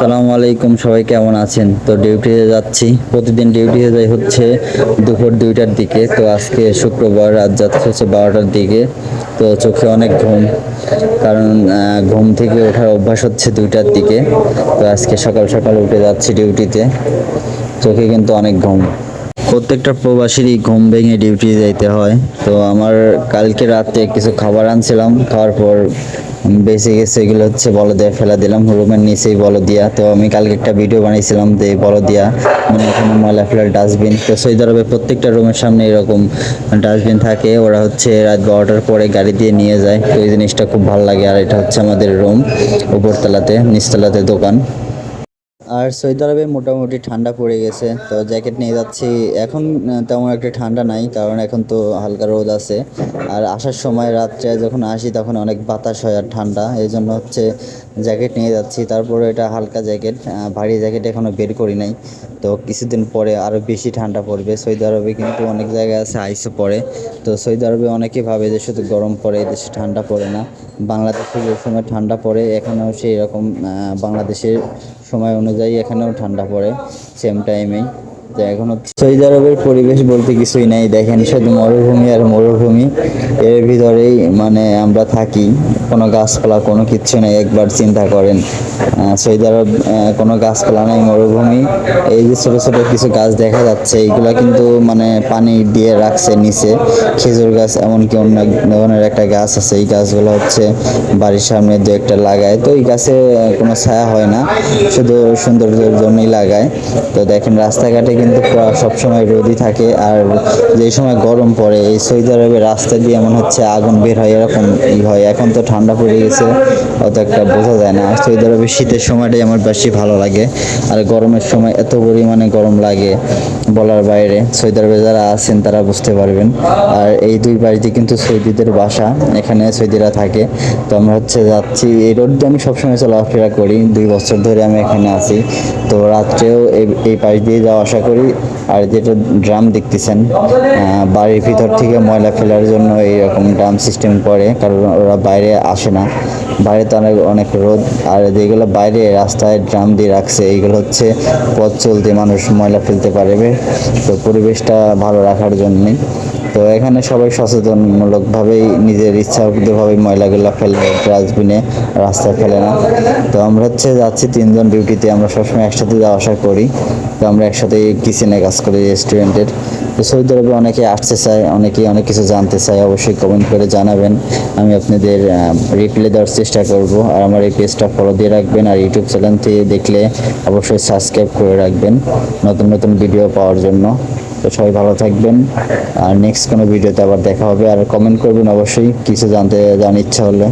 আসসালামু আলাইকুম, সবাই কেমন আছেন? তো ডিউটিতে যাচ্ছি। প্রতিদিন ডিউটিতে যাই হচ্ছে দুপুর দুইটার দিকে। তো আজকে শুক্রবার, রাত যাচ্ছে হচ্ছে বারোটার দিকে। তো চোখে অনেক ঘুম। কারণ ঘুম থেকে ওঠার অভ্যাস হচ্ছে দুইটার দিকে। তো আজকে সকাল সকাল উঠে যাচ্ছি ডিউটিতে চোখে কিন্তু অনেক ঘুম। প্রত্যেকটা প্রবাসীরই ঘুম ভেঙে ডিউটি যাইতে হয়। তো আমার কালকে রাতে কিছু খাবার আনছিলাম। খাওয়ার পর বেঁচে গেছে এগুলো হচ্ছে বল দিয়ে ফেলা দিলাম। রুমের নিচেই বল দিয়া। তো আমি কালকে একটা ভিডিও বানিয়েছিলাম যে বল দিয়া। মানে এখানে ময়লা ফেলার ডাস্টবিন তো সৌদি আরবে প্রত্যেকটা রুমের সামনে এরকম ডাস্টবিন থাকে। ওরা হচ্ছে রাত বারোটার পরে গাড়ি দিয়ে নিয়ে যায়। তো এই জিনিসটা খুব ভালো লাগে। আর এটা হচ্ছে আমাদের রুম উপরতলাতে, নিচতলাতে দোকান। আর সৌদি আরবে মোটামুটি ঠান্ডা পড়ে গেছে, তো জ্যাকেট নিয়ে যাচ্ছি। এখন তেমন একটা ঠান্ডা নাই, কারণ এখন তো হালকা রোদ আছে। আর আসার সময় রাত্রে যখন আসি, তখন অনেক বাতাস হয় আর ঠান্ডা। এই জন্য হচ্ছে জ্যাকেট নিয়ে যাচ্ছি। তারপরে এটা হালকা জ্যাকেট ভারী জ্যাকেট এখনও বের করি নাই। তো কিছুদিন পরে আরও বেশি ঠান্ডা পড়বে। সৌদি আরবে কিন্তু অনেক জায়গায় আছে, আইসও পড়ে। তো সৌদি আরবে অনেকে ভাবে যে শুধু গরম পড়ে দেশে ঠান্ডা পড়ে না। বাংলাদেশে যে সময় ঠান্ডা পড়ে, এখানেও সেই রকম বাংলাদেশের সময় অনুযায়ী এখানেও ঠান্ডা পড়ে সেম টাইমেই তো এখন সৌদি আরবের পরিবেশ বলতে কিছুই নাই। দেখেন শুধু মরুভূমি আর মরুভূমি। এর ভিতরেই মানে আমরা থাকি। কোনো গাছপালা, কোনো কিচ্ছু নেই, একবার চিন্তা করেন। সৌদি আরব কোনো গাছপালা নেই, মরুভূমি। এই যে ছোটো ছোটো কিছু গাছ দেখা যাচ্ছে এইগুলা কিন্তু মানে পানি দিয়ে রাখছে নিচে। খেজুর গাছ, এমনকি অন্য ধরনের একটা গাছ আছে। এই গাছগুলো হচ্ছে বাড়ির সামনে দু একটা লাগায়। তো এই গাছে কোনো ছায়া হয় না। শুধু সৌন্দর্যের জন্যই লাগায়। তো দেখেন রাস্তাঘাটে কিন্তু সবসময় রোদই থাকে আর যে সময় গরম পড়ে, এই সৌদি আরবের রাস্তা দিয়ে এমন হচ্ছে আগুন বের হয়, এরকম ই হয়। এখন তো ঠান্ডা পড়ে গেছে, অত একটা বোঝা যায় না। সৌদি আরবের শীতের সময়টাই আমার বেশি ভালো লাগে। আর গরমের সময় এত পরিমাণে গরম লাগে বলার বাইরে। সৌদি আরবে যারা আছেন, তারা বুঝতে পারবেন। আর এই দুই বাড়িতে কিন্তু সৌদিদের বাসা, এখানে সৌদিরা থাকে। তো আমরা হচ্ছে যাচ্ছি, এই রোড দিয়ে আমি সবসময় চলাফেরা করি। দুই বছর ধরে আমি এখানে আছি। তো রাত্রেও এই- এই পাশ দিয়ে যাওয়া আসা করি আর যেটা ড্রাম দেখতেছেন বাড়ির ভিতর থেকে ময়লা ফেলার জন্য এইরকম ড্রাম সিস্টেম করে, কারণ ওরা বাইরে আসে না। বাইরে তো অনেক অনেক রোদ, আর যেগুলো বাইরে রাস্তায় ড্রাম দিয়ে রাখছে, এইগুলো হচ্ছে পথ চলতে মানুষ ময়লা ফেলতে পারবে। তো পরিবেশটা ভালো রাখার জন্যই তো এখানে সবাই সচেতনমূলকভাবেই নিজের ইচ্ছাকৃতভাবে ময়লাগুলো ফেলে, ডাস্টবিনে রাস্তায় ফেলে না। তো আমরা হচ্ছে যাচ্ছি তিনজন ডিউটিতে, আমরা সবসময় একসাথে যাওয়া আসা করি। তো আমরা একসাথে কিচেনে কাজ করি রেস্টুরেন্টের। তো সৌদি আরবে অনেকে আসতে চায়, অনেকেই অনেক কিছু জানতে চায়, অবশ্যই কমেন্ট করে জানাবেন। আমি আপনাদের রিপ্লাই দেওয়ার চেষ্টা করব। আর আমার এই পেজটা ফলো দিয়ে রাখবেন, আর ইউটিউব চ্যানেল থেকে দেখলে অবশ্যই সাবস্ক্রাইব করে রাখবেন নতুন নতুন ভিডিও পাওয়ার জন্য। তো সবাই ভালো থাকবেন। আর নেক্সট কোনো ভিডিওতে আবার দেখা হবে। আর কমেন্ট করবেন অবশ্যই। কিছু জানতে জানার ইচ্ছা হলে।